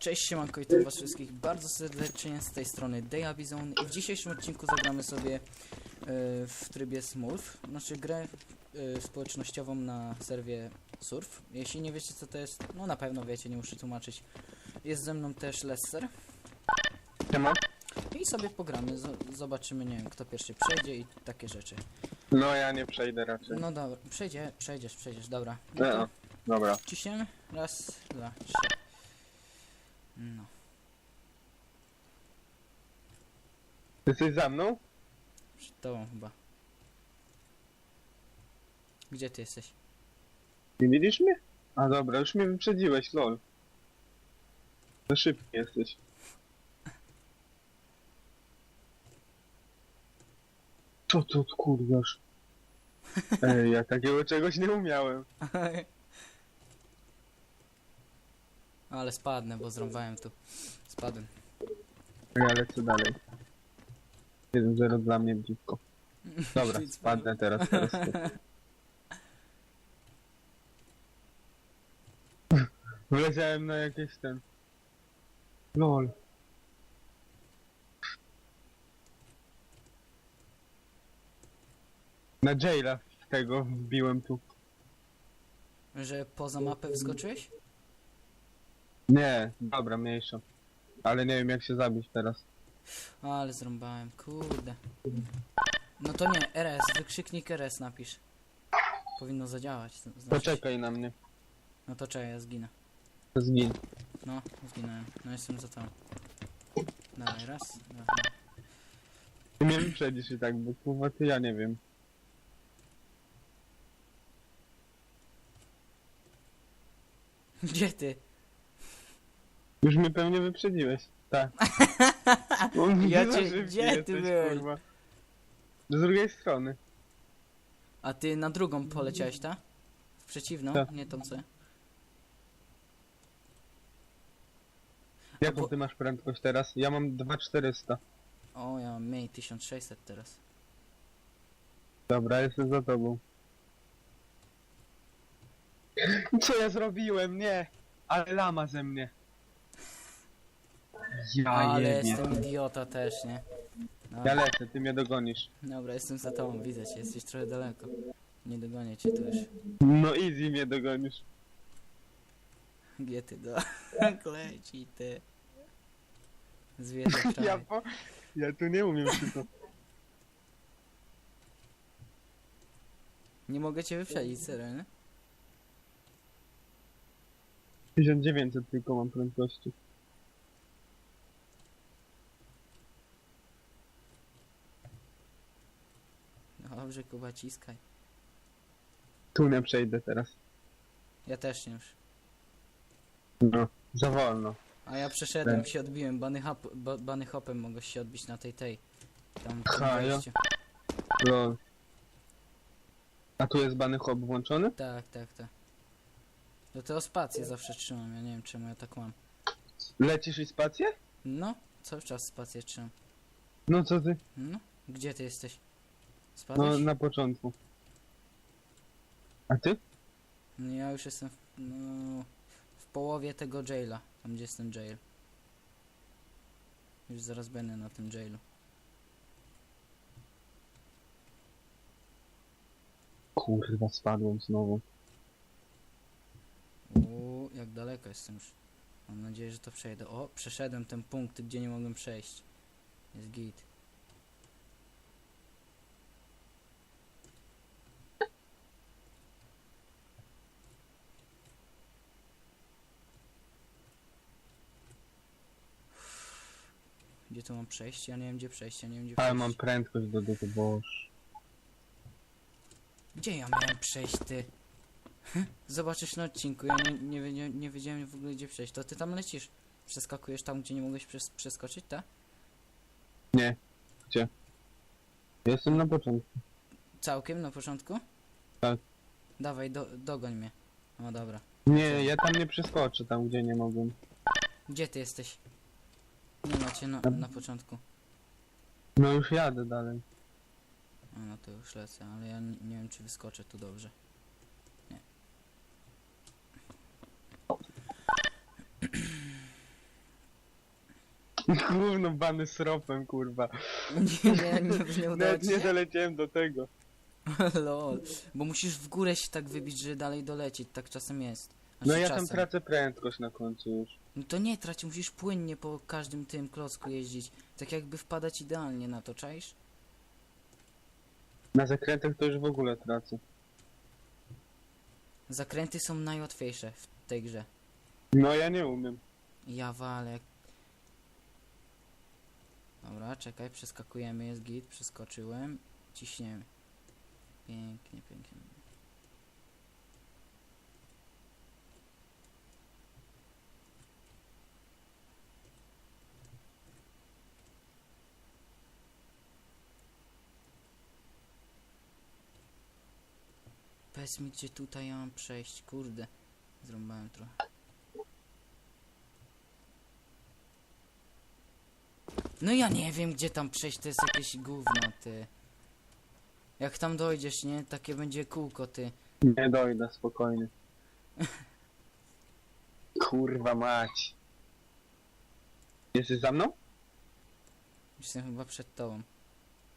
Cześć, siemanko, witam was wszystkich bardzo serdecznie z tej strony Dayabizon i w dzisiejszym odcinku zagramy sobie e, w trybie Smurf, znaczy grę e, społecznościową na serwie Surf. Jeśli nie wiecie co to jest, no na pewno wiecie, nie muszę tłumaczyć. Jest ze mną też Lester Siema. i sobie pogramy, z- zobaczymy, nie wiem, kto pierwszy przejdzie i takie rzeczy. No ja nie przejdę raczej. No dobra, przejdzie, przejdziesz, przejdziesz, dobra. No No, to dobra. ciśniemy, raz, dwa, trzy. No. Ty jesteś za mną? Przed tobą chyba. Gdzie ty jesteś? Nie widzisz mnie? A dobra, już mnie wyprzedziłeś, lol. Za szybki jesteś. Co to kurwasz? Ej, ja takiego czegoś nie umiałem. Ale spadnę, bo zrąbałem tu. Spadłem. Ja lecę dalej. 1-0 dla mnie dziwko. Dobra, Nic spadnę teraz. teraz. Wleciałem na jakieś ten... Lol. Na jaila tego wbiłem tu. Że poza mapę wyskoczyłeś? Nie, dobra, mniejsza. Ale nie wiem jak się zabić teraz. Ale zrąbałem, kurde. No to nie, RS, wykrzyknik RS napisz. Powinno zadziałać. to Znaczy... Poczekaj na mnie. No to czekaj, ja zginę. Zgin. No, zginąłem. No jestem za tą. Dawaj, raz, dwa. Ty mnie wyprzedzisz i tak, bo kurwa ty ja nie wiem. Gdzie ty? Już mnie pewnie wyprzedziłeś. Tak. Ja za cię- szybki gdzie ty byłeś? kurwa. Z drugiej strony. A ty na drugą poleciałeś, ta? W przeciwną? Tak. Nie tą co? ja? Jaką bo- ty masz prędkość teraz? Ja mam 2400. O, ja mam mniej 1600 teraz. Dobra, jestem za tobą. Co ja zrobiłem? Nie! Ale lama ze mnie. Ja Ale jebie. jestem idiota też, nie? Ja Dobra, lecę, ty mnie dogonisz. dobra, jestem za tobą, widzę cię, jesteś trochę daleko. Nie dogonię cię tu już. No easy mnie dogonisz. Gdzie ty do... Leci ty. Zwierzę Ja, po... ja tu nie umiem szybko. Nie mogę cię wyprzedzić, serio, nie? 1900 tylko mam prędkości. Dobrze, Kuba, ciskaj. Tu nie przejdę teraz. Ja też nie już. No, za wolno. A ja przeszedłem, Tak. się odbiłem. Bany, hop, ba, bany hopem mogę się odbić na tej tej. Tam w tym Ha, ja- wejściu. Lol. A tu jest bany hop włączony? Tak, tak, tak. Do tego spację zawsze trzymam, ja nie wiem czemu ja tak mam. Lecisz i spację? No, cały czas spację trzymam. No co ty? No, gdzie ty jesteś? No Spadłeś? na początku. A ty? No, ja już jestem w, no, w połowie tego jaila, tam gdzie jest ten jail. Już zaraz będę na tym jailu. Kurwa, spadłem znowu. Uuu, jak daleko jestem już. Mam nadzieję, że to przejdę. O, przeszedłem ten punkt, gdzie nie mogłem przejść. Jest git. Gdzie tu mam przejść? Ja nie wiem gdzie przejść, ja nie wiem gdzie Ale przejść. mam prędkość do dupy, boż. Gdzie ja miałem przejść, ty? Zobaczysz na odcinku, ja nie, nie, wiedzia- nie wiedziałem w ogóle gdzie przejść. To ty tam lecisz. Przeskakujesz tam, gdzie nie mogłeś przes przeskoczyć, tak? Nie. Gdzie? Jestem na początku. Całkiem na początku? Tak. Dawaj, do, dogoń mnie. O dobra. Nie, ja tam nie przeskoczę, tam gdzie nie mogłem. Gdzie ty jesteś? Nie macie na, na początku. No już jadę dalej. A, no to już lecę, ale ja nie, nie wiem czy wyskoczę tu dobrze. Nie. Gówno bany sropem, kurwa. Nie, nie, nie, nie udało Nawet ci nie się? doleciałem do tego. Lol. Bo musisz w górę się tak wybić, żeby dalej dolecieć. Tak czasem jest. No Znaczy ja tam czasem. tracę prędkość na końcu już. No to nie trać, musisz płynnie po każdym tym klocku jeździć. Tak jakby wpadać idealnie na to, czaisz? Na zakrętach to już w ogóle tracę. Zakręty są najłatwiejsze w tej grze. No ja nie umiem. Ja walę. Dobra, czekaj, przeskakujemy, jest git, przeskoczyłem. Ciśniemy. Pięknie, pięknie. Powiedz mi, gdzie tutaj ja mam przejść, kurde. Zrąbałem trochę. No ja nie wiem, gdzie tam przejść, to jest jakieś gówno, ty. Jak tam dojdziesz, nie? Takie będzie kółko, ty. Nie dojdę, spokojnie. Kurwa mać. Jesteś za mną? Jestem chyba przed tobą.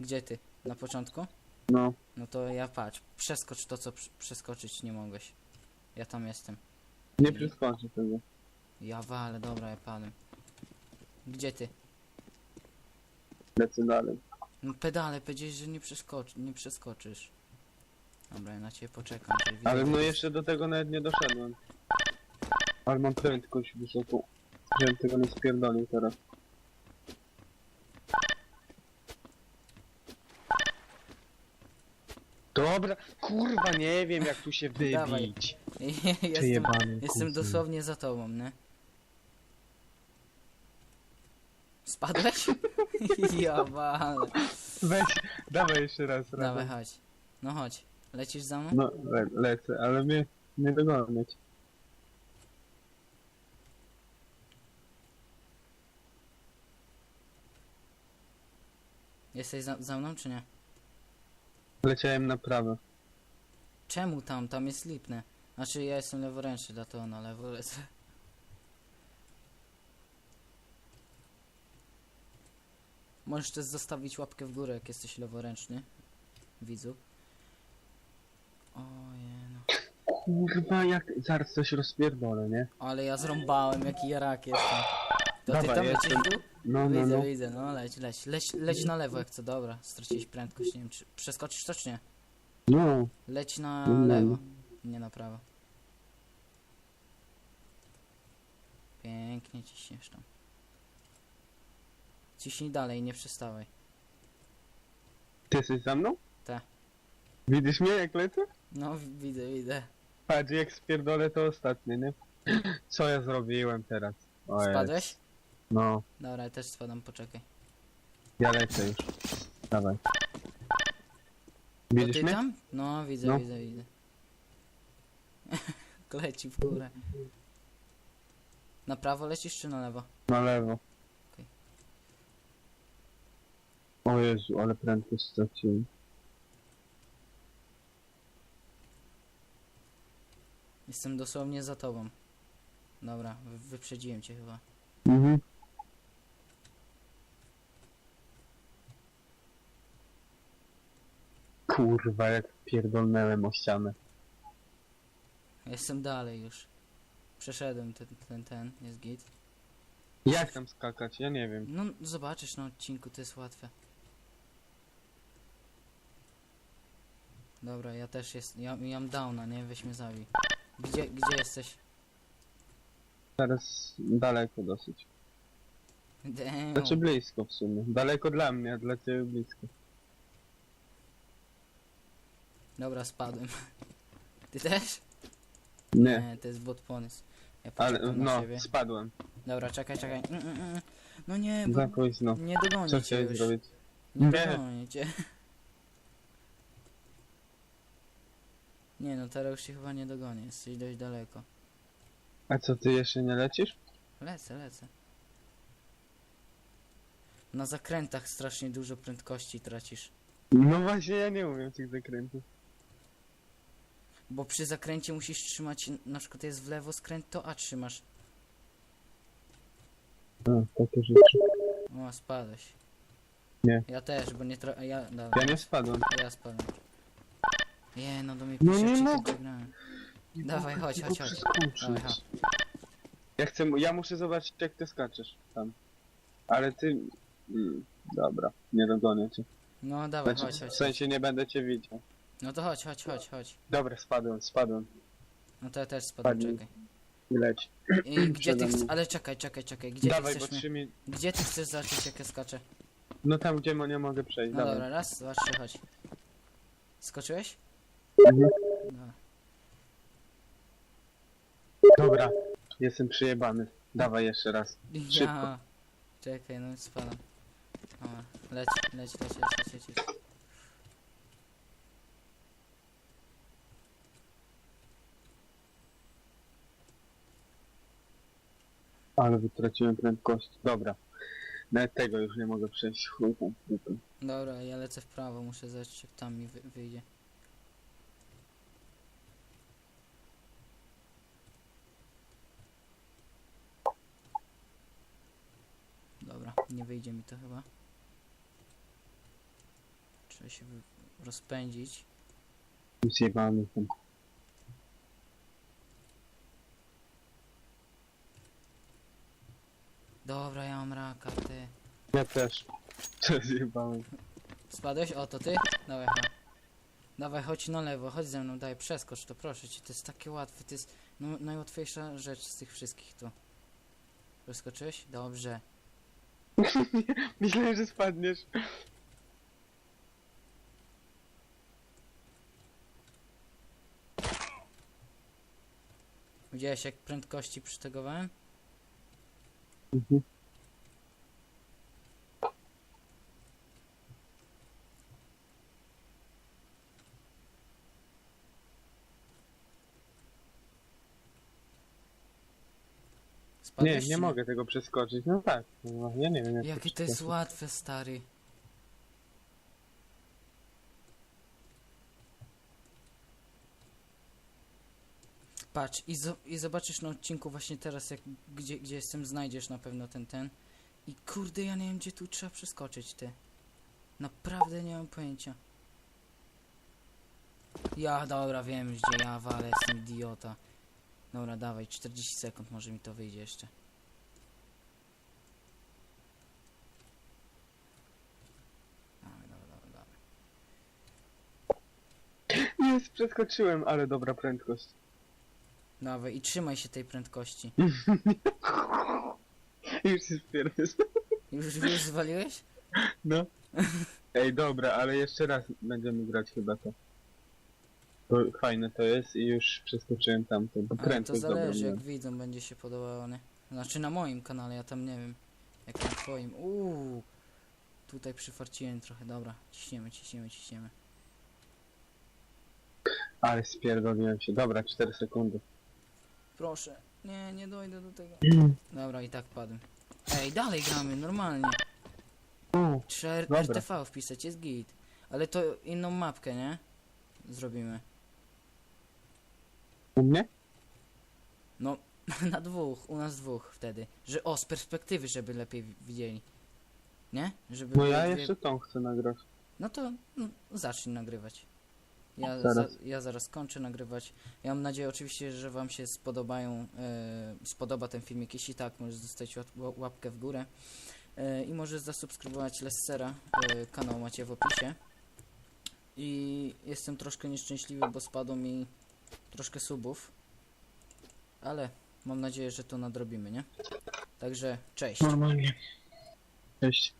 Gdzie ty? Na początku? No. No to ja patrz, przeskocz to, co przy- przeskoczyć nie mogłeś. Ja tam jestem. Nie przeskoczę tego. Ja walę, dobra, ja padłem. Gdzie ty? Lecę dalej. No pedale, powiedziałeś, że nie, przeskocz, nie przeskoczysz. Dobra, ja na ciebie poczekam. widzę, Ale no jeszcze do tego nawet nie doszedłem. Ale mam prędkość wysoką. Żebym tego nie spierdolił teraz. Dobra, kurwa nie wiem jak tu się Dawaj. wybić. jestem, Przejebany, jestem kuzyn. dosłownie za tobą, nie? Spadłeś? ja walę. Weź, dawaj jeszcze raz. Dawaj, raz. chodź. No chodź. Lecisz za mną? No, le lecę, ale mnie nie dogonić. Jesteś za, za mną, czy nie? Leciałem na prawo. Czemu tam? Tam jest lipne. Znaczy ja jestem leworęczny, dlatego na lewo lecę. Możesz też zostawić łapkę w górę, jak jesteś leworęczny. Widzu. Ojej no. Kurwa, jak zaraz coś rozpierdolę, nie? Ale ja zrąbałem, jaki jarak jestem. To ty Dawaj, tam lecisz jestem. dół? No, no, Widzę, no. widzę, no leć, leć, leć, leć na lewo jak co, dobra. Straciłeś prędkość, nie wiem czy przeskoczysz to czy nie? No, Leć na No, no, no. lewo, nie na prawo. Pięknie ciśniesz tam. Ciśnij dalej, nie przestawaj. ty jesteś za mną? Tak. Widzisz mnie jak lecę? No, wi- widzę, widzę. Patrz, jak spierdolę to ostatnie, nie? Co ja zrobiłem teraz? O. Spadłeś? No, Dobra, ja też spadam, poczekaj. ja lecę już. Dawaj. Widzisz ty mnie? tam? No, widzę, No. widzę, widzę. Leci w górę. Na prawo lecisz czy na lewo? Na lewo. Okej. O Jezu, ale prędkość straciłem. Jestem dosłownie za tobą. Dobra, wy- wyprzedziłem cię chyba. Mhm. Kurwa, jak pierdolnęłem o ścianę. Jestem dalej już. Przeszedłem ten, ten, ten, jest git. Jak tam skakać? Ja nie wiem. No, zobaczysz na odcinku, to jest łatwe. Dobra, ja też jest, ja, ja mam downa, nie? Weź mnie zabij. Gdzie, gdzie jesteś? Teraz daleko dosyć. Damn. Znaczy blisko w sumie. Daleko dla mnie, a dla ciebie blisko. Dobra, spadłem. Ty też? Nie, to jest bot pomysł. Ja ale poczekam na no, ciebie. spadłem. Dobra, czekaj, czekaj. Mm, mm, mm. No nie, bo Za późno. nie dogonię Co cię chciałeś już. zrobić? Nie Nie. dogonię cię. Nie no, teraz już się chyba nie dogonię, jesteś dość daleko. A co, ty jeszcze nie lecisz? Lecę, lecę. Na zakrętach strasznie dużo prędkości tracisz. No właśnie, ja nie umiem tych zakrętów. Bo przy zakręcie musisz trzymać, na przykład jest w lewo skręt, to A trzymasz. A, takie rzeczy. O, spadłeś. Nie. Ja też, bo nie tra... Ja, dobra, Ja nie spadłem. ja spadłem. Nie, no do mnie No pisze, nie czy mogę. ty grałem. Dawaj, chodź, chodź, chodź. Dawaj, chodź. Ja chcę, ja muszę zobaczyć jak ty skaczesz tam. Ale ty... Mm, dobra, nie dogonię cię. No dawaj, Znaczy, chodź, chodź. w sensie nie będę cię widział. No to chodź, chodź, chodź, chodź. Dobra, spadłem, spadłem. No to ja też spadłem, Spadnij. czekaj. I leć. I gdzie ty Przede chcesz... mną. Ale czekaj, czekaj, czekaj. Gdzie Dawaj, ty bo chcesz mnie... trzy mi... Gdzie ty chcesz zobaczyć jak ja skaczę? No tam gdzie mo- nie mogę przejść, No dawaj. dobra, raz, dwa, trzy, chodź. Skoczyłeś? Mhm. No. Dobra, jestem przyjebany. Dawaj jeszcze raz. Szybko. Ja. Czekaj, no spadam. O, leć, leć, leć, leć, leć, leć. Ale wytraciłem prędkość. Dobra. Nawet tego już nie mogę przejść. Chuj tam, chuj tam. Dobra, ja lecę w prawo, muszę zobaczyć jak tam mi wy wyjdzie. Dobra, nie wyjdzie mi to chyba. Trzeba się wy- rozpędzić. Zjebany ten. Dobra, ja mam raka, ty. Ja też. Co zjebałem. Spadłeś? O, to ty? Dawaj, chodź. Dawaj, chodź na lewo, chodź ze mną, daj, przeskocz to, proszę cię, to jest takie łatwe, to jest no, najłatwiejsza rzecz z tych wszystkich tu. Przeskoczyłeś? Dobrze. Myślałem, że spadniesz. Widziałeś jak prędkości przytegowałem? Mhm. Nie, Spadłeś, nie mogę tego przeskoczyć. No tak. No, ja nie wiem jak Jakie to jest przeskoczyć. łatwe, stary. Patrz, i, zo- i zobaczysz na odcinku właśnie teraz, jak, gdzie, gdzie jestem, znajdziesz na pewno ten, ten. I kurde, ja nie wiem, gdzie tu trzeba przeskoczyć, ty. Naprawdę nie mam pojęcia. Ja, dobra, wiem gdzie ja walę, jestem idiota. Dobra, dawaj, 40 sekund, może mi to wyjdzie jeszcze. Jest, przeskoczyłem, ale dobra prędkość. Dawaj i trzymaj się tej prędkości. Już się spierdziesz. Już, już zwaliłeś? No. Ej, dobra, ale jeszcze raz będziemy grać chyba to. Bo fajne to jest i już przeskoczyłem tamto, bo Ale to prędkość dobrą zależy jak miałem. widzom będzie się podobało, nie? Znaczy na moim kanale, ja tam nie wiem. Jak na twoim. Uuu. Tutaj przyfarciłem trochę, dobra. Ciśniemy, ciśniemy, ciśniemy. Ale spierdoliłem się. Dobra, 4 sekundy. Proszę. Nie, nie dojdę do tego. Dobra, i tak padłem. Ej, dalej gramy, normalnie. U, Trzeba R- Dobra. RTV wpisać, jest git. Ale to inną mapkę, nie? Zrobimy. U mnie? No, na dwóch, u nas dwóch wtedy. Że o, z perspektywy, żeby lepiej wi- widzieli. Nie? Żeby No były ja dwie- jeszcze tą chcę nagrać. No to no, zacznij nagrywać. Ja, Zaraz. za, ja zaraz kończę nagrywać. Ja mam nadzieję oczywiście, że wam się spodobają, e, spodoba ten filmik. Jeśli tak, możesz zostawić łap, ła- łapkę w górę. E, I możesz zasubskrybować Lessera. E, kanał macie w opisie. I jestem troszkę nieszczęśliwy, bo spadło mi troszkę subów. Ale mam nadzieję, że to nadrobimy, nie? Także cześć. Normalnie. Cześć.